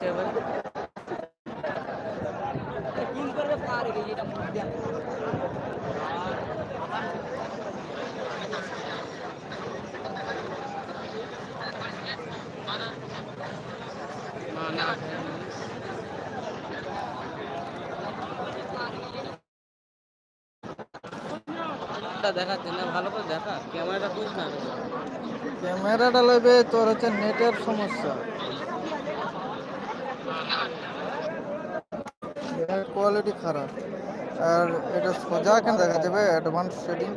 কেবল কোন করবে পার এইটা পুরো দেখাও মানা দাদা দাদা ভালো করে দেখা ক্যামেরাটা কিছু না ক্যামেরাটা লবে তোরা তো নেট এর সমস্যা কোয়ালিটি খারাপ আর এটা সোজা কেন দেখা যাবে অ্যাডভান্স সেটিং